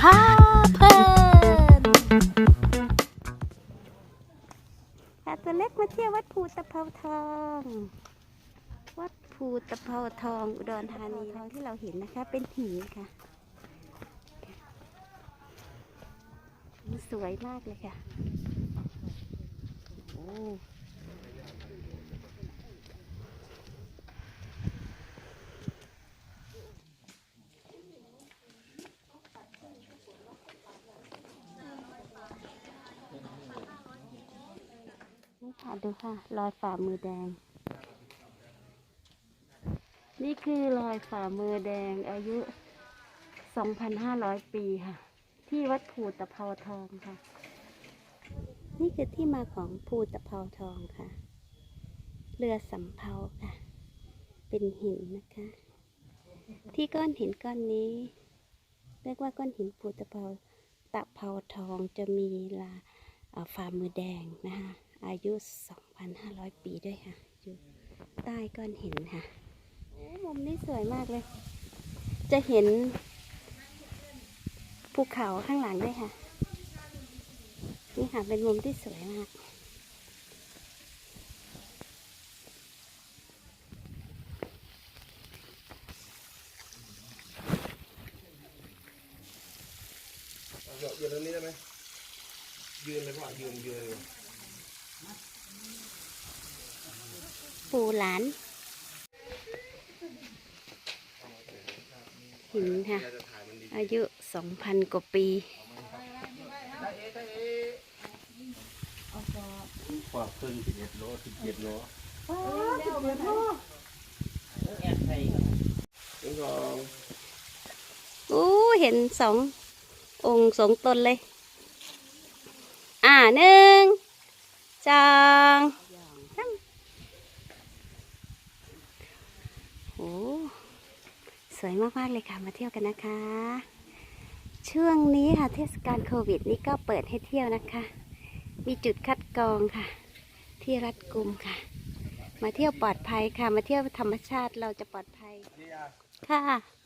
พาเพลินพาตัวเล็กมาเที่ยววัดภูตะเภาทอง วัดภูตะเภาทอง อุดรธานีทองที่เราเห็นนะคะ เป็นหินค่ะ สวยมากเลยค่ะ โอ้ ดูค่ะ รอยฝ่ามือแดง นี่คือรอยฝ่ามือแดงอายุ 2,500 ปีค่ะ ที่วัดภูตะเภาทองค่ะ นี่คือที่มาของภูตะเภาทองค่ะ เรือสำเภาค่ะ เป็นหินนะคะ ที่ก้อนหินก้อนนี้เรียกว่าก้อนหินภูตะเภาตะเภาทองจะมีลาฝ่ามือแดงนะคะ อายุ 2,500 ปีด้วยค่ะ อยู่ใต้ก้อนหินค่ะมุมนี้สวยมากเลย จะเห็นภูเขาข้างหลังด้วยค่ะ นี่ค่ะเป็นมุมที่สวยมากอาเดี๋ยวยืนตรงนี้ได้ไหมยืนเลยพ่อยืนยืน ปู่หลาน หินค่ะเราจะถ่ายมันดีอายุ2,000กว่าปีกว่าครึ่งสิบเอ็ดโลสิบเจ็ดโลหนึ่งสองอู้เห็นสององค์สองตนเลย อ่าหนึ่ง จองโอ้สวยมากๆเลยค่ะ มาเที่ยวกันนะคะ ช่วงนี้ค่ะเทศกาลโควิดนี่ก็เปิดให้เที่ยวนะคะ มีจุดคัดกรองค่ะ ที่รัดกุมค่ะ มาเที่ยวปลอดภัยค่ะ มาเที่ยวธรรมชาติเราจะปลอดภัย ค่ะ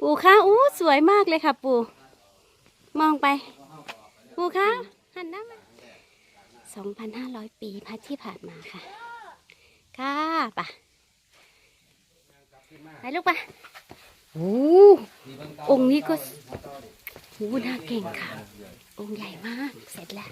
ปู่คะอู้สวยมากเลยค่ะ ปู่มองไป ปู่คะหันหน้ามาสองพันห้าร้อยปีพัดที่ผ่านมาค่ะ ค่ะปะไปลูกปะโอ้องค์นี้ก็โอ้น่าเก่งค่ะ องค์ใหญ่มาก เสร็จแล้ว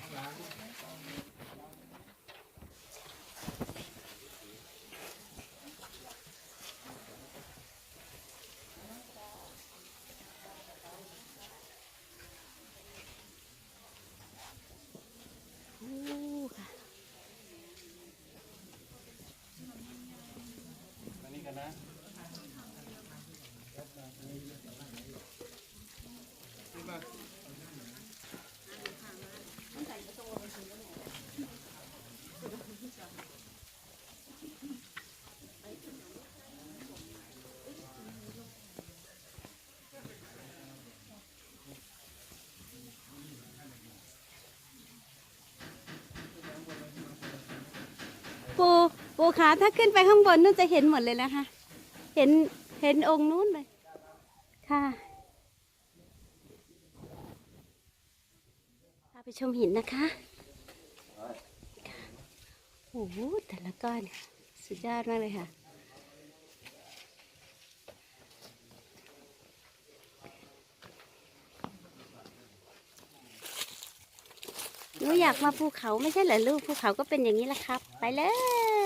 ปูขาถ้าขึ้นไปข้างบนนู่นจะเห็นหมดเลยนะคะ เห็นเห็นองค์นู้นเลย ค่ะพาไปชมหินนะคะโอ้โหแต่ละก้อนสุดยอดมากเลยค่ะ หนูอยากมาภูเขาไม่ใช่เหรอลูกภูเขาก็เป็นอย่างนี้แหละครับ ไปเลย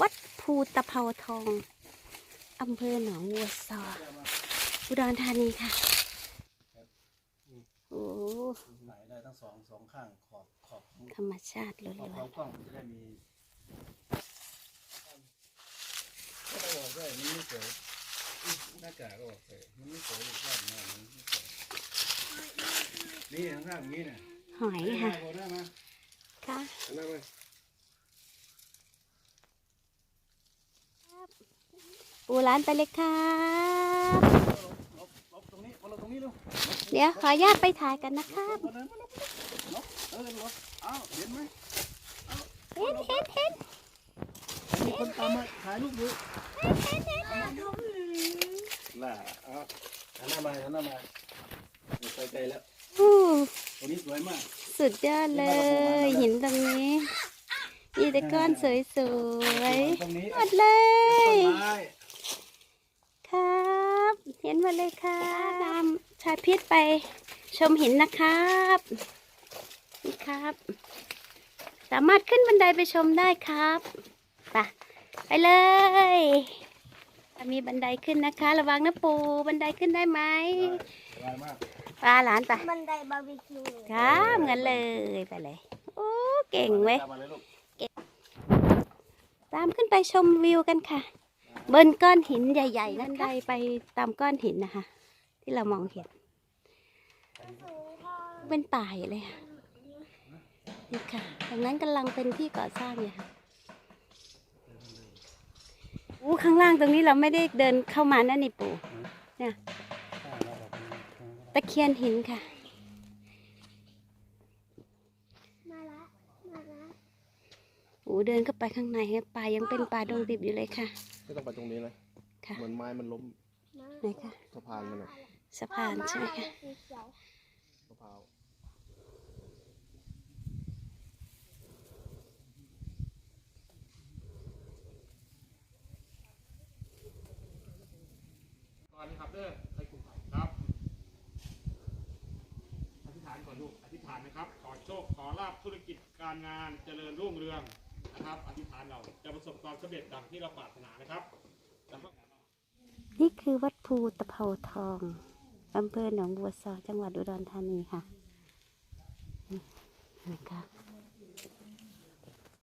วัดภูตะเภาทองอำเภอหนองวัวซออุดรธานีค่ะโอ้ไหนได้ทั้งสองสองข้างขอบขอบธรรมชาติล้ขอบวนเขากล้องจะได้มีก็ต้องบอกด้วยมันไม่สวยอุ๊ยหน้ากากก็บอกเลยมันไม่สวยอีกข้างหน้ามันไม่สวย นี่ข้างๆอย่างนี้เนี่ยๆหอยค่ะบอกได้ไหมค่ะได้ไหมปูร้านไปเลยครับลบลบตรงนี้มาลบตรงนี้ลูกเดี๋ยวขออนุญาตไปถ่ายกันนะครับมาเลยมาลบลบเออลบเอ้าเห็นไหมเห็นเห็นเห็นมีคนตามมาถ่ายรูปดูล่ะเอาหันหน้ามาหันหน้ามา ใส่ใจแล้วอู้ตัวนี้สวยมาก สุดยอดเลย หินตรงนี้ มีแต่ก้อนสวยตรงนี้ๆหมดเลต้ยนไม้ครับ เห็นหมดเลยครับตามชายพิษไปชมหินนะครับนี่ครับ สามารถขึ้นบันไดไปชมได้ครับไปไปเลยมีบันไดขึ้นนะคะ ระวังนะปูบันไดขึ้นได้ไหมสบายมาก ปลาหลานไปบันไดบาร์บีคิวครับเงินเลยไปเลย โอ้เก่งเว้ยตามมาเลยลูกตามขึ้นไปชมวิวกันค่ะ บนก้อนหินใหญ่ ๆ นั่นได้ไปตามก้อนหินนะคะ ที่เรามองเห็น เป็นป่าอยู่เลยค่ะนี่ค่ะตรงนั้นกำลังเป็นที่ก่อสร้างอยู่ค่ะอู้ข้างล่างตรงนี้เราไม่ได้เดินเข้ามานั่นนี่ปู่เนี่ย ตะเคียนหินค่ะ มาละ มาละโอ้เดินเข้าไปข้างในฮะป่ายังเป็นป่าดงดิบอยู่เลยค่ะ ไม่ต้องไปตรงนี้นะค่ะ เหมือนไม้มันล้มมาไหนคะ สะพานมันอะสะพานใช่ไหมคะ สีเขียวมะพร้าวก่อนนะครับเด้อใครกลุ่มไข่ครับ อธิษฐานก่อนลูก อธิษฐานนะครับ ขอ โชคขอลาบธุรกิจการงานเจริญรุ่งเรืองนะครับ อธิษฐานเราจะประสบความสำเร็จดังที่เราปรารถนานะครับนี่คือวัดภูตะเภาทองอำเภอหนองบัวซอจังหวัดอุดรธานีค่ะนี่นะครับ